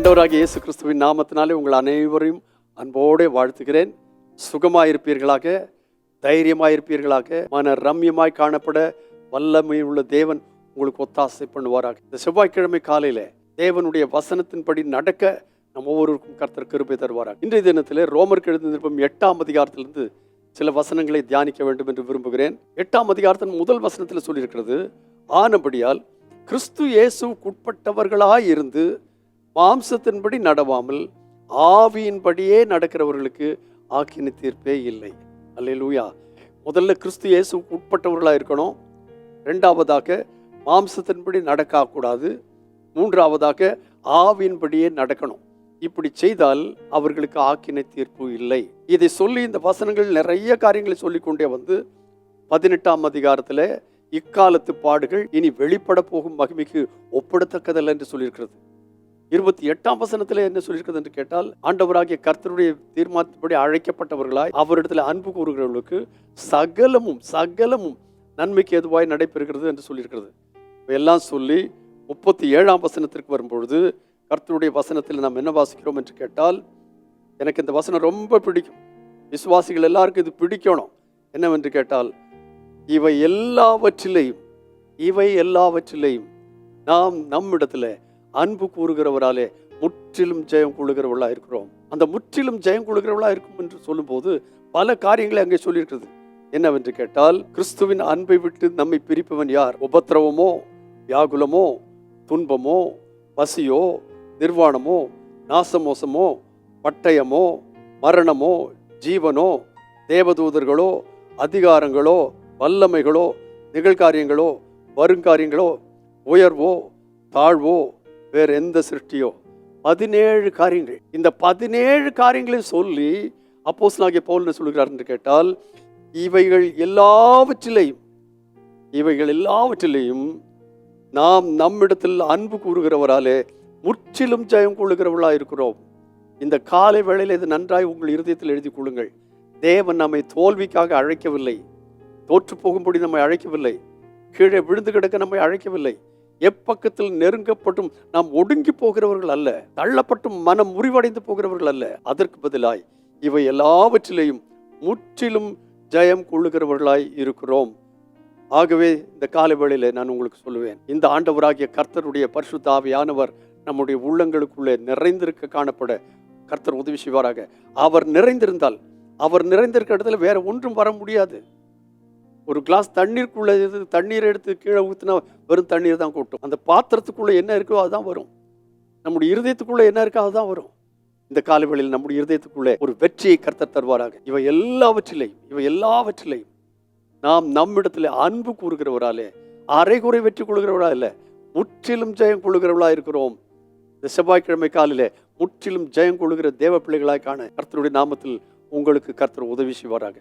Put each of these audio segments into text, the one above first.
ஆண்டவராகிய இயேசு கிறிஸ்துவின் நாமத்தினாலே உங்கள் அனைவரையும் அன்போடு வாழ்த்துகிறேன். சுகமாயிருப்பீர்களாக தைரியமாயிருப்பீர்களாக மன ரம்யமாய் காணப்பட வல்லமை உள்ள தேவன் உங்களுக்கு ஒத்தாசை பண்ணுவாராக. இந்த செவ்வாய்க்கிழமை காலையில் தேவனுடைய வசனத்தின்படி நடக்க நம்ம ஒவ்வொருவருக்கும் கர்த்தர் கிருபை தருவாராக. இன்றைய தினத்தில் ரோமருக்கு எழுந்த எட்டாம் அதிகாரத்திலிருந்து சில வசனங்களை தியானிக்க வேண்டும் என்று விரும்புகிறேன். எட்டாம் அதிகாரத்தின் முதல் வசனத்தில் சொல்லியிருக்கிறது ஆனபடியால் கிறிஸ்து இயேசுக்குட்பட்டவர்களாய் இருந்து மாம்சத்தின்படி நடவாமல் ஆவியின்படியே நடக்கிறவர்களுக்கு ஆக்கின தீர்ப்பே இல்லை. அல்லேலூயா. முதல்ல கிறிஸ்து இயேசு உட்பட்டவர்களாக இருக்கணும். ரெண்டாவதாக மாம்சத்தின்படி நடக்கக்கூடாது மூன்றாவதாக ஆவியின்படியே நடக்கணும். இப்படி செய்தால் அவர்களுக்கு ஆக்கின தீர்ப்பு இல்லை. இதை சொல்லி இந்த வசனங்கள் நிறைய காரியங்களை சொல்லிக்கொண்டே வந்து பதினெட்டாம் அதிகாரத்தில் இக்காலத்து பாடுகள் இனி வெளிப்பட போகும் மகிமைக்கு ஒப்பிடத்தக்கதல்ல என்று சொல்லியிருக்கிறது. இருபத்தி எட்டாம் வசனத்தில் என்ன சொல்லியிருக்கிறது என்று கேட்டால் ஆண்டவராகிய கர்த்தருடைய தீர்மானத்தின்படி அழைக்கப்பட்டவர்களாய் அவரிடத்தில் அன்பு கூறுகிறவர்களுக்கு சகலமும் சகலமும் நன்மைக்கு எதுவாய் நடைபெறுகிறது என்று சொல்லியிருக்கிறது. எல்லாம் சொல்லி முப்பத்தி ஏழாம் வசனத்திற்கு வரும்பொழுது கர்த்தருடைய வசனத்தில் நாம் என்ன வாசிக்கிறோம் என்று கேட்டால் எனக்கு இந்த வசனம் ரொம்ப பிடிக்கும். விசுவாசிகள் எல்லாருக்கும் இது பிடிக்கணும். என்னவென்று கேட்டால் இவை எல்லாவற்றிலையும் இவை எல்லாவற்றிலையும் நாம் நம்மிடத்தில் அன்பு கூறுகிறவராலே முற்றிலும் ஜெயம் கொள்ளுகிறவர்களா இருக்கிறோம். அந்த முற்றிலும் ஜெயம் கொள்ளுகிறவர்களா இருக்கும் என்று சொல்லும்போது பல காரியங்களை அங்கே சொல்லியிருக்கிறது. என்னவென்று கேட்டால் கிறிஸ்துவின் அன்பை விட்டு நம்மை பிரிப்பவன் யார்? உபத்திரவமோ வியாகுலமோ துன்பமோ பசியோ நிர்வாணமோ நாசமோசமோ பட்டயமோ மரணமோ ஜீவனோ தேவதூதர்களோ அதிகாரங்களோ வல்லமைகளோ நிகழ்காரியங்களோ வருங்காரியங்களோ உயர்வோ தாழ்வோ வேற எந்த சிருஷ்டியோ. பதினேழு காரியங்கள். இந்த பதினேழு காரியங்களையும் சொல்லி அப்போஸ் பவுல் என்ன சொல்கிறார் என்று கேட்டால் இவைகள் எல்லாவற்றிலையும் இவைகள் எல்லாவற்றிலையும் நாம் நம்மிடத்தில் அன்பு கூறுகிறவராலே முற்றிலும் ஜெயம் கொள்ளுகிறவர்களாக இருக்கிறோம். இந்த காலை வேளையில் இது நன்றாய் உங்கள் இருதயத்தில் எழுதி கொள்ளுங்கள். தேவன் நம்மை தோல்விக்காக அழைக்கவில்லை. தோற்று போகும்படி நம்மை அழைக்கவில்லை. கீழே விழுந்து கிடக்க நம்மை அழைக்கவில்லை. எப்பக்கத்தில் நெருங்கப்பட்டும் நாம் ஒடுங்கி போகிறவர்கள் அல்ல தள்ளப்பட்டும் மனம் முறிவடைந்து போகிறவர்கள் அல்ல. அதற்கு பதிலாய் இவை எல்லாவற்றிலேயும் முற்றிலும் ஜெயம் கொள்ளுகிறவர்களாய் இருக்கிறோம். ஆகவே இந்த காலை வேளையில் நான் உங்களுக்கு சொல்லுவேன் இந்த ஆண்டவராகிய கர்த்தருடைய பரிசுத்த நம்முடைய உள்ளங்களுக்குள்ளே நிறைந்திருக்க காணப்பட கர்த்தர் உதவி செய்வாராக. அவர் நிறைந்திருந்தால் அவர் நிறைந்திருக்க இடத்துல வேற ஒன்றும் வர முடியாது. ஒரு கிளாஸ் தண்ணீருக்குள்ளே தண்ணீர் எடுத்து கீழே ஊற்றினா வெறும் தண்ணீர் தான் கொட்டும். அந்த பாத்திரத்துக்குள்ளே என்ன இருக்கோ அதுதான் வரும். நம்முடைய இருதயத்துக்குள்ளே என்ன இருக்கோ அதுதான் வரும். இந்த காலவெளியில் நம்முடைய இருதயத்துக்குள்ளே ஒரு வெற்றியை கர்த்தர் தருவாராக. இவை எல்லாவற்றிலையும் இவை எல்லாவற்றிலையும் நாம் நம்மிடத்தில் அன்பு கூறுகிறவராலே அரைகுறை வெற்றி கொள்கிறவரா இல்லை முற்றிலும் ஜெயம் கொள்ளுகிறவர்களா இருக்கிறோம். இந்த செவ்வாய்க்கிழமை காலிலே முற்றிலும் ஜெயம் கொள்கிற தேவ பிள்ளைகளாய் காண கர்த்தருடைய நாமத்தில் உங்களுக்கு கர்த்தர் உதவி செய்வாராக.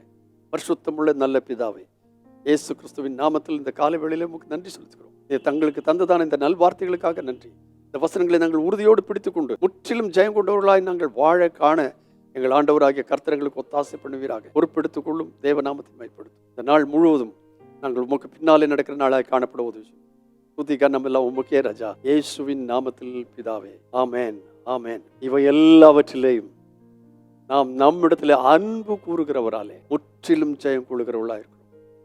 பரிசுத்தமுள்ள நல்ல பிதாவை இயேசு கிறிஸ்துவின் நாமத்தில் இந்த காலை வேளையில் உங்களுக்கு நன்றி செலுத்துகிறோம். இது தங்களுக்கு தந்ததான இந்த நல்வார்த்தைகளுக்காக நன்றி. இந்த வசனங்களை நாங்கள் உறுதியோடு பிடித்துக்கொண்டு முற்றிலும் ஜெயம் கொண்டவர்களாய் நாங்கள் வாழ காண எங்கள் ஆண்டவராகிய கர்த்தர்களுக்கு ஒத்தாசை பண்ணுவீராக. பொறுப்பெடுத்துக் கொள்ளும் தேவ மேற்படுத்தும் இந்த நாள் முழுவதும் நாங்கள் உமக்கு பின்னாலே நடக்கிற நாளாக காணப்படுவது. புத்திகா நம்ம கண்ணம் எல்லாம் உமக்கே ராஜா. இயேசுவின் நாமத்தில் பிதாவே. ஆமேன். ஆமேன். இவை எல்லாவற்றிலேயும் நாம் நம்மிடத்தில் அன்பு கூறுகிறவராலே முற்றிலும் ஜெயம் கொள்கிறவர்களாக இருக்கும்